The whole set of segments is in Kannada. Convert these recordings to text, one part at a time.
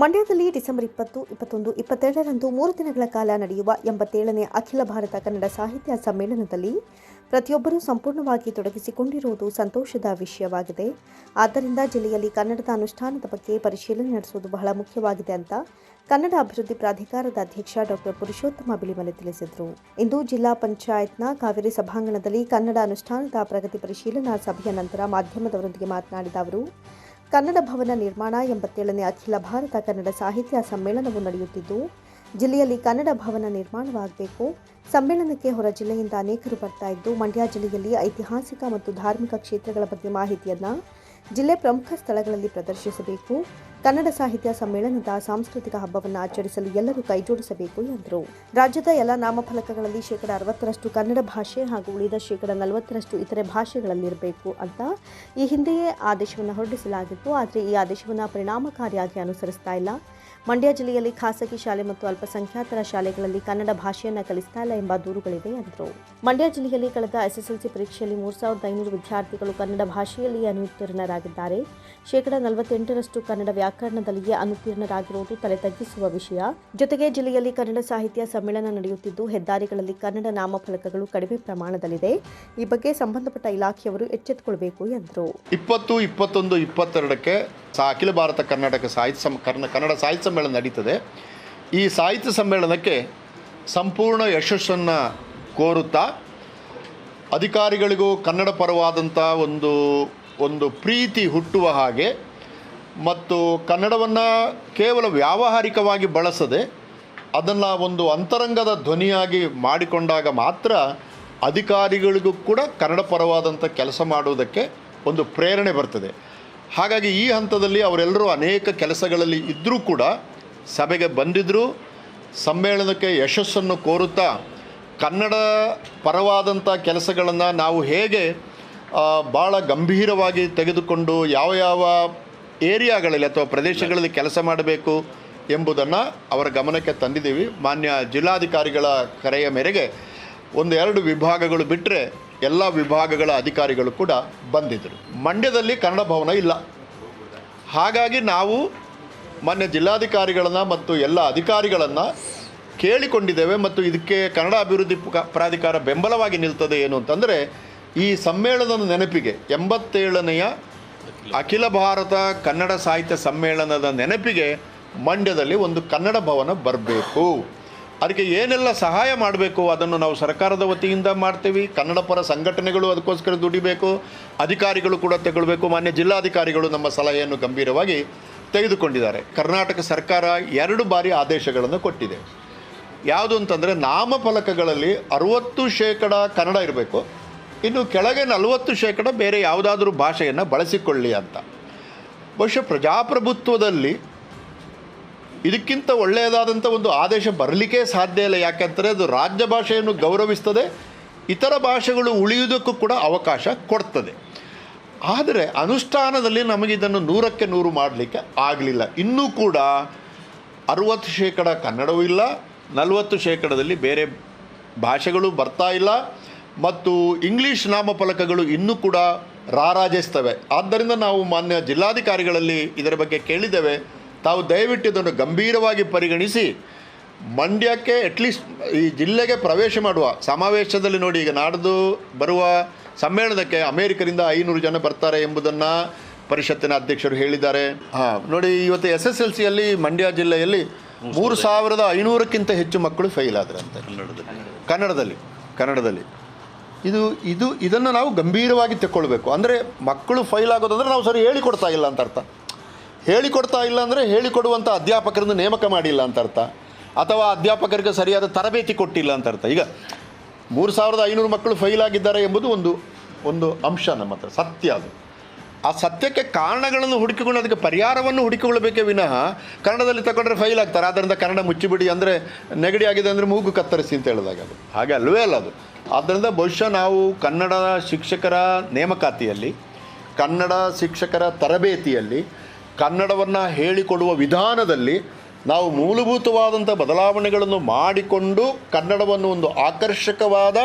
ಮಂಡ್ಯದಲ್ಲಿ ಡಿಸೆಂಬರ್ ಇಪ್ಪತ್ತು, ಇಪ್ಪತ್ತೊಂದು, ಇಪ್ಪತ್ತೆರಡರಂದು ಮೂರು ದಿನಗಳ ಕಾಲ ನಡೆಯುವ ಎಂಬತ್ತೇಳನೇ ಅಖಿಲ ಭಾರತ ಕನ್ನಡ ಸಾಹಿತ್ಯ ಸಮ್ಮೇಳನದಲ್ಲಿ ಪ್ರತಿಯೊಬ್ಬರೂ ಸಂಪೂರ್ಣವಾಗಿ ತೊಡಗಿಸಿಕೊಂಡಿರುವುದು ಸಂತೋಷದ ವಿಷಯವಾಗಿದೆ. ಆದ್ದರಿಂದ ಜಿಲ್ಲೆಯಲ್ಲಿ ಕನ್ನಡದ ಅನುಷ್ಠಾನದ ಬಗ್ಗೆ ಪರಿಶೀಲನೆ ನಡೆಸುವುದು ಬಹಳ ಮುಖ್ಯವಾಗಿದೆ ಅಂತ ಕನ್ನಡ ಅಭಿವೃದ್ಧಿ ಪ್ರಾಧಿಕಾರದ ಅಧ್ಯಕ್ಷ ಡಾಕ್ಟರ್ ಪುರುಷೋತ್ತಮ ಬಿಳಿಮಲೆ ತಿಳಿಸಿದರು. ಇಂದು ಜಿಲ್ಲಾ ಪಂಚಾಯತ್ನ ಕಾವೇರಿ ಸಭಾಂಗಣದಲ್ಲಿ ಕನ್ನಡ ಅನುಷ್ಠಾನದ ಪ್ರಗತಿ ಪರಿಶೀಲನಾ ಸಭೆಯ ನಂತರ ಮಾಧ್ಯಮದವರೊಂದಿಗೆ ಮಾತನಾಡಿದ ಅವರು ಕನ್ನಡ ಭವನ ನಿರ್ಮಾಣ ಎಂಬತ್ತೇಳನೇ ಅಖಿಲ ಭಾರತ ಕನ್ನಡ ಸಾಹಿತ್ಯ ಸಮ್ಮೇಳನವು ನಡೆಯುತ್ತಿದ್ದು, ಜಿಲ್ಲೆಯಲ್ಲಿ ಕನ್ನಡ ಭವನ ನಿರ್ಮಾಣವಾಗಬೇಕು. ಸಮ್ಮೇಳನಕ್ಕೆ ಹೊರ ಜಿಲ್ಲೆಯಿಂದ ಅನೇಕರು ಬರ್ತಾ ಇದ್ದು, ಮಂಡ್ಯ ಜಿಲ್ಲೆಯಲ್ಲಿ ಐತಿಹಾಸಿಕ ಮತ್ತು ಧಾರ್ಮಿಕ ಕ್ಷೇತ್ರಗಳ ಬಗ್ಗೆ ಮಾಹಿತಿಯನ್ನು ಜಿಲ್ಲೆ ಪ್ರಮುಖ ಸ್ಥಳಗಳಲ್ಲಿ ಪ್ರದರ್ಶಿಸಬೇಕು. ಕನ್ನಡ ಸಾಹಿತ್ಯ ಸಮ್ಮೇಳನದ ಸಾಂಸ್ಕೃತಿಕ ಹಬ್ಬವನ್ನು ಆಚರಿಸಲು ಎಲ್ಲರೂ ಕೈಜೋಡಿಸಬೇಕು ಎಂದರು. ರಾಜ್ಯದ ಎಲ್ಲ ನಾಮಫಲಕಗಳಲ್ಲಿ ಶೇಕಡ ಅರವತ್ತರಷ್ಟು ಕನ್ನಡ ಭಾಷೆ ಹಾಗೂ ಉಳಿದ ಶೇಕಡ ನಲವತ್ತರಷ್ಟು ಇತರೆ ಭಾಷೆಗಳಲ್ಲಿರಬೇಕು ಅಂತ ಈ ಹಿಂದೆಯೇ ಆದೇಶವನ್ನು ಹೊರಡಿಸಲಾಗಿತ್ತು. ಆದರೆ ಈ ಆದೇಶವನ್ನು ಪರಿಣಾಮಕಾರಿಯಾಗಿ ಅನುಸರಿಸ್ತಾ ಇಲ್ಲ. ಮಂಡ್ಯ ಜಿಲ್ಲೆಯಲ್ಲಿ ಖಾಸಗಿ ಶಾಲೆ ಮತ್ತು ಅಲ್ಪಸಂಖ್ಯಾತರ ಶಾಲೆಗಳಲ್ಲಿ ಕನ್ನಡ ಭಾಷೆಯನ್ನು ಕಲಿಸ್ತಾ ಇಲ್ಲ ಎಂಬ ದೂರುಗಳಿವೆ ಎಂದರು ಮಂಡ್ಯ ಜಿಲ್ಲೆಯಲ್ಲಿ ಕಳೆದ ಎಸ್ಎಸ್ಎಲ್ಸಿ ಪರೀಕ್ಷೆಯಲ್ಲಿ ಮೂರು ಸಾವಿರದ ಐನೂರು ವಿದ್ಯಾರ್ಥಿಗಳು ಕನ್ನಡ ಭಾಷೆಯಲ್ಲಿ ಅನುತ್ತೀರ್ಣರಾಗಿದ್ದಾರೆ. ಶೇಕಡ ನಲವತ್ತೆಂಟರಷ್ಟು ಕನ್ನಡ ವ್ಯಾಕರಣದಲ್ಲಿಯೇ ಅನುತ್ತೀರ್ಣರಾಗಿರುವುದು ತಲೆ ತಗ್ಗಿಸುವ ವಿಷಯ. ಜೊತೆಗೆ ಜಿಲ್ಲೆಯಲ್ಲಿ ಕನ್ನಡ ಸಾಹಿತ್ಯ ಸಮ್ಮೇಳನ ನಡೆಯುತ್ತಿದ್ದು, ಹೆದ್ದಾರಿಗಳಲ್ಲಿ ಕನ್ನಡ ನಾಮಫಲಕಗಳು ಕಡಿಮೆ ಪ್ರಮಾಣದಲ್ಲಿದೆ. ಈ ಬಗ್ಗೆ ಸಂಬಂಧಪಟ್ಟ ಇಲಾಖೆಯವರು ಎಚ್ಚೆತ್ತುಕೊಳ್ಬೇಕು ಎಂದರು ಇಪ್ಪತ್ತು, ಇಪ್ಪತ್ತೊಂದು, ಇಪ್ಪತ್ತೆರಡಕ್ಕೆ ಸಾ ಅಖಿಲ ಭಾರತ ಕರ್ನಾಟಕ ಸಾಹಿತ್ಯ ಸಮ್ ಕರ್ನ, ಕನ್ನಡ ಸಾಹಿತ್ಯ ಸಮ್ಮೇಳನ ನಡೀತದೆ. ಈ ಸಾಹಿತ್ಯ ಸಮ್ಮೇಳನಕ್ಕೆ ಸಂಪೂರ್ಣ ಯಶಸ್ಸನ್ನು ಕೋರುತ್ತಾ, ಅಧಿಕಾರಿಗಳಿಗೂ ಕನ್ನಡ ಪರವಾದಂಥ ಒಂದು ಒಂದು ಪ್ರೀತಿ ಹುಟ್ಟುವ ಹಾಗೆ ಮತ್ತು ಕನ್ನಡವನ್ನು ಕೇವಲ ವ್ಯಾವಹಾರಿಕವಾಗಿ ಬಳಸದೆ ಅದನ್ನು ಒಂದು ಅಂತರಂಗದ ಧ್ವನಿಯಾಗಿ ಮಾಡಿಕೊಂಡಾಗ ಮಾತ್ರ ಅಧಿಕಾರಿಗಳಿಗೂ ಕೂಡ ಕನ್ನಡ ಪರವಾದಂಥ ಕೆಲಸ ಮಾಡುವುದಕ್ಕೆ ಒಂದು ಪ್ರೇರಣೆ ಬರ್ತದೆ. ಹಾಗಾಗಿ ಈ ಹಂತದಲ್ಲಿ ಅವರೆಲ್ಲರೂ ಅನೇಕ ಕೆಲಸಗಳಲ್ಲಿ ಇದ್ದರೂ ಕೂಡ ಸಭೆಗೆ ಬಂದಿದ್ದರು ಸಮ್ಮೇಳನಕ್ಕೆ ಯಶಸ್ಸನ್ನು ಕೋರುತ್ತಾ ಕನ್ನಡ ಪರವಾದಂಥ ಕೆಲಸಗಳನ್ನು ನಾವು ಹೇಗೆ ಭಾಳ ಗಂಭೀರವಾಗಿ ತೆಗೆದುಕೊಂಡು ಯಾವ ಯಾವ ಏರಿಯಾಗಳಲ್ಲಿ ಅಥವಾ ಪ್ರದೇಶಗಳಲ್ಲಿ ಕೆಲಸ ಮಾಡಬೇಕು ಎಂಬುದನ್ನು ಅವರ ಗಮನಕ್ಕೆ ತಂದಿದ್ದೀವಿ. ಮಾನ್ಯ ಜಿಲ್ಲಾಧಿಕಾರಿಗಳ ಕರೆಯ ಮೇರೆಗೆ ಒಂದೆರಡು ಎರಡು ವಿಭಾಗಗಳು ಬಿಟ್ಟರೆ ಎಲ್ಲ ವಿಭಾಗಗಳ ಅಧಿಕಾರಿಗಳು ಕೂಡ ಬಂದಿದ್ದರು. ಮಂಡ್ಯದಲ್ಲಿ ಕನ್ನಡ ಭವನ ಇಲ್ಲ. ಹಾಗಾಗಿ ನಾವು ಮೊನ್ನೆ ಜಿಲ್ಲಾಧಿಕಾರಿಗಳನ್ನು ಮತ್ತು ಎಲ್ಲ ಅಧಿಕಾರಿಗಳನ್ನು ಕೇಳಿಕೊಂಡಿದ್ದೇವೆ ಮತ್ತು ಇದಕ್ಕೆ ಕನ್ನಡ ಅಭಿವೃದ್ಧಿ ಪ್ರಾಧಿಕಾರ ಬೆಂಬಲವಾಗಿ ನಿಲ್ತದೆ ಏನು ಅಂತಂದರೆ ಈ ಸಮ್ಮೇಳನದ ನೆನಪಿಗೆ ಎಂಬತ್ತೇಳನೆಯ ಅಖಿಲ ಭಾರತ ಕನ್ನಡ ಸಾಹಿತ್ಯ ಸಮ್ಮೇಳನದ ನೆನಪಿಗೆ ಮಂಡ್ಯದಲ್ಲಿ ಒಂದು ಕನ್ನಡ ಭವನ ಬರಬೇಕು. ಅದಕ್ಕೆ ಏನೆಲ್ಲ ಸಹಾಯ ಮಾಡಬೇಕು ಅದನ್ನು ನಾವು ಸರ್ಕಾರದ ವತಿಯಿಂದ ಮಾಡ್ತೀವಿ. ಕನ್ನಡ ಪರ ಸಂಘಟನೆಗಳು ಅದಕ್ಕೋಸ್ಕರ ದುಡಿಬೇಕು. ಅಧಿಕಾರಿಗಳು ಕೂಡ ತಗೊಳ್ಬೇಕು. ಮಾನ್ಯ ಜಿಲ್ಲಾಧಿಕಾರಿಗಳು ನಮ್ಮ ಸಲಹೆಯನ್ನು ಗಂಭೀರವಾಗಿ ತೆಗೆದುಕೊಂಡಿದ್ದಾರೆ. ಕರ್ನಾಟಕ ಸರ್ಕಾರ ಎರಡು ಬಾರಿ ಆದೇಶಗಳನ್ನು ಕೊಟ್ಟಿದೆ. ಯಾವುದು ಅಂತಂದರೆ ನಾಮಫಲಕಗಳಲ್ಲಿ ಅರುವತ್ತು ಶೇಕಡ ಕನ್ನಡ ಇರಬೇಕು. ಇನ್ನು ಕೆಳಗೆ ನಲವತ್ತು ಶೇಕಡ ಬೇರೆ ಯಾವುದಾದ್ರೂ ಭಾಷೆಯನ್ನು ಬಳಸಿಕೊಳ್ಳಿ ಅಂತ. ಬಹುಶಃ ಪ್ರಜಾಪ್ರಭುತ್ವದಲ್ಲಿ ಇದಕ್ಕಿಂತ ಒಳ್ಳೆಯದಾದಂಥ ಒಂದು ಆದೇಶ ಬರಲಿಕ್ಕೆ ಸಾಧ್ಯ ಇಲ್ಲ. ಯಾಕೆಂದರೆ ಅದು ರಾಜ್ಯ ಭಾಷೆಯನ್ನು ಗೌರವಿಸ್ತದೆ, ಇತರ ಭಾಷೆಗಳು ಉಳಿಯುವುದಕ್ಕೂ ಕೂಡ ಅವಕಾಶ ಕೊಡ್ತದೆ. ಆದರೆ ಅನುಷ್ಠಾನದಲ್ಲಿ ನಮಗೆ ಇದನ್ನು ನೂರಕ್ಕೆ ನೂರು ಮಾಡಲಿಕ್ಕೆ ಆಗಲಿಲ್ಲ. ಇನ್ನೂ ಕೂಡ ಅರುವತ್ತು ಶೇಕಡ ಕನ್ನಡವೂ ಇಲ್ಲ, ನಲವತ್ತು ಶೇಕಡದಲ್ಲಿ ಬೇರೆ ಭಾಷೆಗಳು ಬರ್ತಾ ಇಲ್ಲ, ಮತ್ತು ಇಂಗ್ಲೀಷ್ ನಾಮಫಲಕಗಳು ಇನ್ನೂ ಕೂಡ ರಾರಾಜಿಸ್ತವೆ. ಆದ್ದರಿಂದ ನಾವು ಮಾನ್ಯ ಜಿಲ್ಲಾಧಿಕಾರಿಗಳಲ್ಲಿ ಇದರ ಬಗ್ಗೆ ಕೇಳಿದ್ದೇವೆ. ತಾವು ದಯವಿಟ್ಟು ಇದನ್ನು ಗಂಭೀರವಾಗಿ ಪರಿಗಣಿಸಿ ಮಂಡ್ಯಕ್ಕೆ ಅಟ್ಲೀಸ್ಟ್ ಈ ಜಿಲ್ಲೆಗೆ ಪ್ರವೇಶ ಮಾಡುವ. ಸಮಾವೇಶದಲ್ಲಿ ನೋಡಿ, ಈಗ ನಾಡ್ದು ಬರುವ ಸಮ್ಮೇಳನಕ್ಕೆ ಅಮೇರಿಕರಿಂದ ಐನೂರು ಜನ ಬರ್ತಾರೆ ಎಂಬುದನ್ನು ಪರಿಷತ್ತಿನ ಅಧ್ಯಕ್ಷರು ಹೇಳಿದ್ದಾರೆ. ಹಾಂ, ನೋಡಿ, ಇವತ್ತು ಎಸ್ ಎಸ್ ಎಲ್ ಸಿಯಲ್ಲಿ ಮಂಡ್ಯ ಜಿಲ್ಲೆಯಲ್ಲಿ ಮೂರು ಸಾವಿರದ ಐನೂರಕ್ಕಿಂತ ಹೆಚ್ಚು ಮಕ್ಕಳು ಫೈಲ್ ಕನ್ನಡದಲ್ಲಿ ಕನ್ನಡದಲ್ಲಿ ಕನ್ನಡದಲ್ಲಿ. ಇದು ಇದು, ಇದನ್ನು ನಾವು ಗಂಭೀರವಾಗಿ ತಗೊಳ್ಬೇಕು ಅಂದರೆ ಮಕ್ಕಳು ಫೈಲ್ ಆಗೋದಂದ್ರೆ ನಾವು ಸರಿ ಹೇಳಿಕೊಡ್ತಾ ಇಲ್ಲ ಅಂತ ಅರ್ಥ. ಹೇಳಿಕೊಡ್ತಾ ಇಲ್ಲ ಅಂದರೆ ಹೇಳಿಕೊಡುವಂಥ ಅಧ್ಯಾಪಕರನ್ನು ನೇಮಕ ಮಾಡಿಲ್ಲ ಅಂತ ಅರ್ಥ. ಅಥವಾ ಅಧ್ಯಾಪಕರಿಗೆ ಸರಿಯಾದ ತರಬೇತಿ ಕೊಟ್ಟಿಲ್ಲ ಅಂತ ಅರ್ಥ. ಈಗ ಮೂರು ಸಾವಿರದ ಐನೂರು ಮಕ್ಕಳು ಫೈಲ್ ಆಗಿದ್ದಾರೆ ಎಂಬುದು ಒಂದು ಒಂದು ಅಂಶ ನಮ್ಮ ಹತ್ರ, ಸತ್ಯ ಅದು. ಆ ಸತ್ಯಕ್ಕೆ ಕಾರಣಗಳನ್ನು ಹುಡುಕಿಕೊಂಡು ಅದಕ್ಕೆ ಪರಿಹಾರವನ್ನು ಹುಡುಕಿಕೊಳ್ಳಬೇಕೇ ವಿನಃ ಕನ್ನಡದಲ್ಲಿ ತಗೊಂಡ್ರೆ ಫೈಲ್ ಆಗ್ತಾರೆ. ಆದ್ದರಿಂದ ಕನ್ನಡ ಮುಚ್ಚಿಬಿಡಿ ಅಂದರೆ ನೆಗಡಿ ಆಗಿದೆ ಅಂದರೆ ಮೂಗು ಕತ್ತರಿಸಿ ಅಂತ ಹೇಳಿದಾಗ ಅದು. ಹಾಗೆ ಅಲ್ಲವೇ ಅಲ್ಲ ಅದು. ಆದ್ದರಿಂದ ಬಹುಶಃ ನಾವು ಕನ್ನಡ ಶಿಕ್ಷಕರ ನೇಮಕಾತಿಯಲ್ಲಿ, ಕನ್ನಡ ಶಿಕ್ಷಕರ ತರಬೇತಿಯಲ್ಲಿ ಕನ್ನಡವನ್ನು ಹೇಳಿಕೊಡುವ ವಿಧಾನದಲ್ಲಿ ನಾವು ಮೂಲಭೂತವಾದಂಥ ಬದಲಾವಣೆಗಳನ್ನು ಮಾಡಿಕೊಂಡು ಕನ್ನಡವನ್ನು ಒಂದು ಆಕರ್ಷಕವಾದ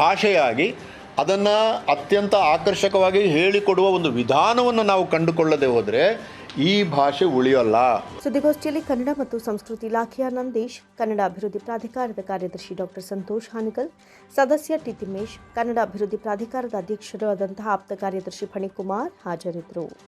ಭಾಷೆಯಾಗಿ, ಅದನ್ನು ಅತ್ಯಂತ ಆಕರ್ಷಕವಾಗಿ ಹೇಳಿಕೊಡುವ ಒಂದು ವಿಧಾನವನ್ನು ನಾವು ಕಂಡುಕೊಳ್ಳದೆ ಹೋದರೆ ಈ ಭಾಷೆ ಉಳಿಯೋಲ್ಲ. ಸುದ್ದಿಗೋಷ್ಠಿಯಲ್ಲಿ ಕನ್ನಡ ಮತ್ತು ಸಂಸ್ಕೃತಿ ಇಲಾಖೆಯ ನಂದೀಶ್, ಕನ್ನಡ ಅಭಿವೃದ್ಧಿ ಪ್ರಾಧಿಕಾರದ ಕಾರ್ಯದರ್ಶಿ ಡಾಕ್ಟರ್ ಸಂತೋಷ್ ಹಾನಗಲ್ ಸದಸ್ಯ ಟಿ ತಿಮ್ಮೇಶ್ ಕನ್ನಡ ಅಭಿವೃದ್ಧಿ ಪ್ರಾಧಿಕಾರದ ಅಧ್ಯಕ್ಷರಾದಂತಹ ಆಪ್ತ ಕಾರ್ಯದರ್ಶಿ ಫಣಿಕುಮಾರ್ ಹಾಜರಿದ್ದರು.